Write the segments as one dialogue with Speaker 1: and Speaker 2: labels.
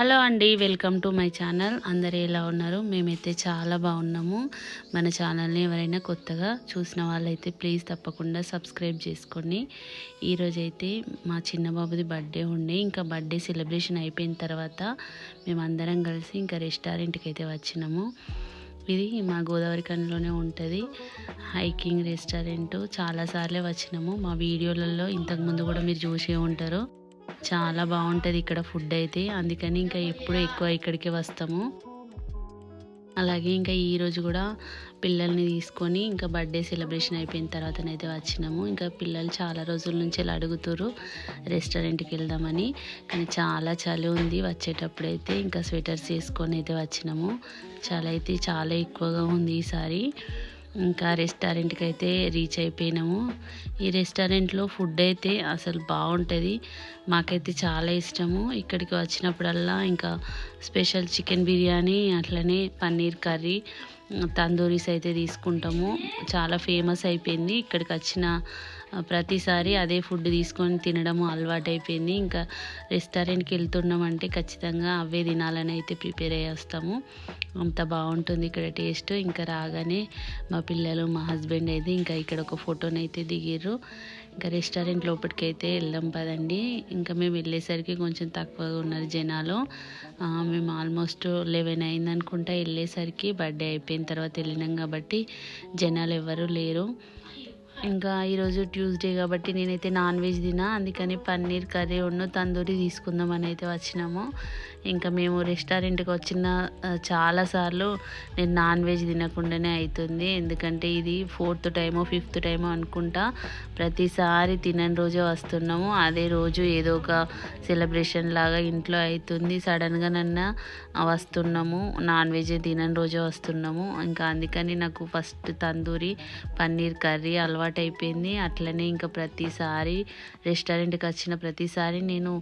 Speaker 1: Hello అండి welcome to my channel. అందరు ఎలా ఉన్నారు? మేమైతే చాలా బాగున్నాము. మన ఛానల్ని ఎవరైనా కొత్తగా చూసిన వాళ్ళైతే ప్లీజ్ తప్పకుండా సబ్స్క్రైబ్ చేసుకోండి. ఈరోజైతే మా చిన్న బాబుది బర్త్డే ఉండి. ఇంకా బర్త్డే సెలబ్రేషన్ అయిపోయిన తర్వాత మేమందరం కలిసి ఇంకా రెస్టారెంట్కి అయితే వచ్చినాము. ఇది మా గోదావరి కనిలోనే ఉంటుంది. Hiking restaurant. చాలాసార్లే వచ్చినాము. మా వీడియోలలో ఇంతకుముందు కూడా మీరు చూసే ఉంటారు. చాలా బాగుంటుంది ఇక్కడ ఫుడ్ అయితే. అందుకని ఇంకా ఎప్పుడూ ఎక్కువ ఇక్కడికి వస్తాము. అలాగే ఇంకా ఈరోజు కూడా పిల్లల్ని తీసుకొని ఇంకా బర్త్డే సెలబ్రేషన్ అయిపోయిన తర్వాతనైతే వచ్చినాము. ఇంకా పిల్లలు చాలా రోజుల నుంచి ఇలా అడుగుతారు రెస్టారెంట్కి వెళ్దామని. కానీ చాలా చలి ఉంది. వచ్చేటప్పుడైతే ఇంకా స్వెటర్స్ వేసుకొని అయితే వచ్చినాము. చలి అయితే చాలా ఎక్కువగా ఉంది ఈసారి. ఇంకా రెస్టారెంట్కి అయితే రీచ్ అయిపోయినాము. ఈ రెస్టారెంట్లో ఫుడ్ అయితే అసలు బాగుంటుంది. మాకైతే చాలా ఇష్టము. ఇక్కడికి వచ్చినప్పుడల్లా ఇంకా స్పెషల్ చికెన్ బిర్యానీ అట్లనే పన్నీర్ కర్రీ తందూరీస్ అయితే తీసుకుంటాము. చాలా ఫేమస్ అయిపోయింది. ఇక్కడికి వచ్చిన ప్రతిసారి అదే ఫుడ్ తీసుకొని తినడము అలవాటు అయిపోయింది ఇంకా రెస్టారెంట్కి వెళ్తున్నామంటే ఖచ్చితంగా అవే తినాలని అయితే ప్రిపేర్ అయ్యి వస్తాము. అంత బాగుంటుంది ఇక్కడ టేస్ట్. ఇంకా రాగానే మా పిల్లలు మా హస్బెండ్ అయితే ఇంకా ఇక్కడ ఒక ఫోటోనైతే దిగిర్రు. ఇంకా రెస్టారెంట్ లోపలికి అయితే వెళ్దాం పదండి. ఇంకా మేము వెళ్ళేసరికి కొంచెం తక్కువగా ఉన్నారు జనాలు. మేము ఆల్మోస్ట్ లెవెన్ అయింది అనుకుంటా వెళ్ళేసరికి బర్త్డే అయిపోయిన తర్వాత వెళ్ళినాం కాబట్టి జనాలు ఎవరు లేరు. ఇంకా ఈరోజు ట్యూస్డే కాబట్టి నేనైతే నాన్ వెజ్ తినా అందుకని పన్నీర్ కర్రీ ఉన్న తందూరి తీసుకుందామని అయితే వచ్చినాము. ఇంకా మేము రెస్టారెంట్కి వచ్చిన చాలాసార్లు నేను నాన్ వెజ్ తినకుండానే అవుతుంది ఎందుకంటే ఇది ఫోర్త్ టైమో ఫిఫ్త్ టైమో అనుకుంటా ప్రతిసారి తినని రోజే వస్తున్నాము. అదే రోజు ఏదో ఒక సెలబ్రేషన్ లాగా ఇంట్లో అవుతుంది సడన్గా నన్ను వస్తున్నాము. నాన్ వెజ్ తినని రోజే వస్తున్నాము. ఇంకా అందుకని నాకు ఫస్ట్ తందూరి పన్నీర్ కర్రీ అలవాటు అయిపోయింది. అట్లనే ఇంకా ప్రతిసారి రెస్టారెంట్కి వచ్చిన ప్రతిసారి నేను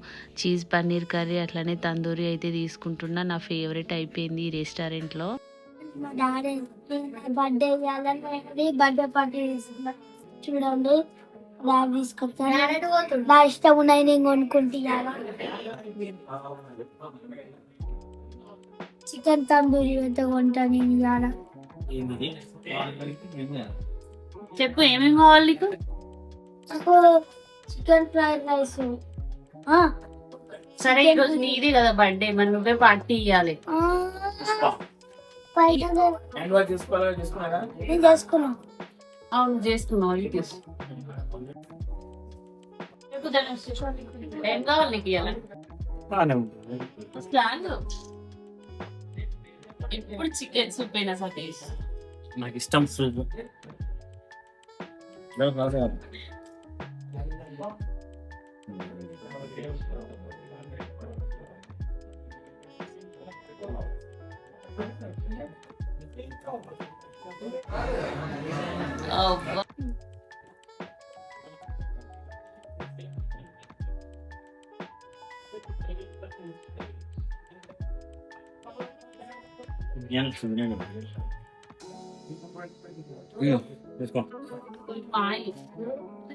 Speaker 1: చీజ్ పన్నీర్ కర్రీ అట్లనే తందూరి అయితే తీసుకుంటున్నా. నా ఫేవరెట్ అయిపోయింది ఈ రెస్టారెంట్లో.
Speaker 2: మా డాడీ బర్త్డే చేయాలని బర్త్డే పార్టీ తీసుకున్నా చూడండి డాడీ తీసుకొచ్చాను. నా ఇష్టం ఉన్నాయి నేను కొనుక్కుంటే చికెన్ తందూరి అయితే కొంటాను నేను ఇవాళ.
Speaker 1: చెప్పు ఏమేమి కావాలి నీకు
Speaker 2: చికెన్ ఫ్రైడ్ రైస్
Speaker 1: సరే ఈరోజు నీది కదా బర్త్డే మరి నువ్వే పార్టీ ఇవ్వాలి అవును చేసుకున్నావు. ఏం కావాలి నీకు ఇవ్వాలి ఇప్పుడు చికెన్ సూప్ అయినా సతీష్
Speaker 3: నాకు ఇష్టం soup Yok
Speaker 1: abi abi. Allah. Yani şunu ne yapıyorsun? తీసుకో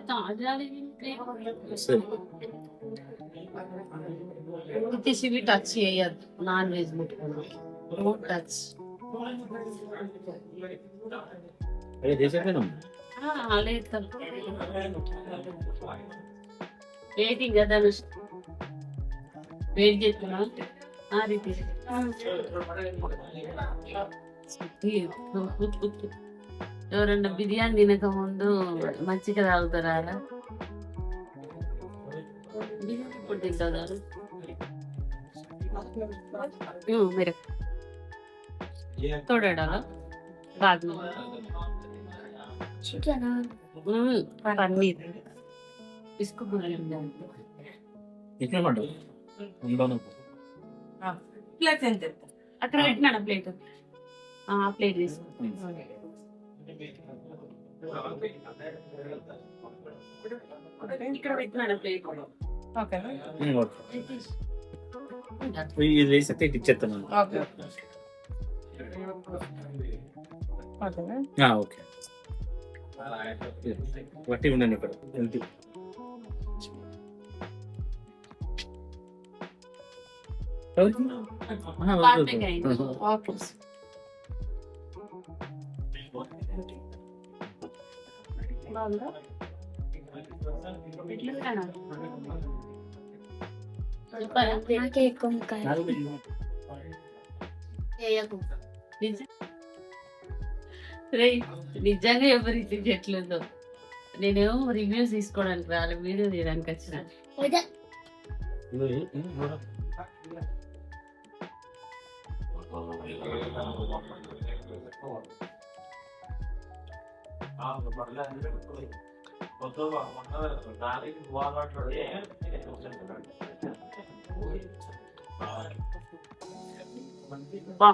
Speaker 1: తాజాలి కిసివి టచ్ చేయద్దు నాన్ వెజ్ ముట్టుకున్నాం నో టచ్
Speaker 3: అదే చేసేపోయినాం
Speaker 1: లేదు వెయిటింగ్ కదా వెయిట్ చేస్తున్నా రీతి ఎవరన్నా బిర్యానీ తినక ముందు మంచిగా తాగుతారా అలా? బిర్యానీ ఇప్పుడు తింటారు మీరు. తోడాడాలా? పన్నీర్. ప్లేట్ ఎంత అక్కడ పెట్టినాడు ప్లేట్? ప్లేట్ తీసుకో ఇక్కడ పెట్టినాడు ప్లేట్.
Speaker 3: ఇది వేస్తే ఇటు ఇచ్చేస్తాను ఓకే. వట్టి ఉండండి ఇక్కడ. హెల్తీ.
Speaker 4: ఓకే. బాగుందా
Speaker 3: నాకే ఎక్కువ
Speaker 4: నిజంగా ఎవరికి ఎట్లుందో నేనేమో రివ్యూస్ తీసుకోవడానికి రాలే వీడియో తీయడానికి వచ్చిన
Speaker 3: వద్దా?
Speaker 5: ఇదిగో, ఇది, ఇది, చూడు.
Speaker 4: బా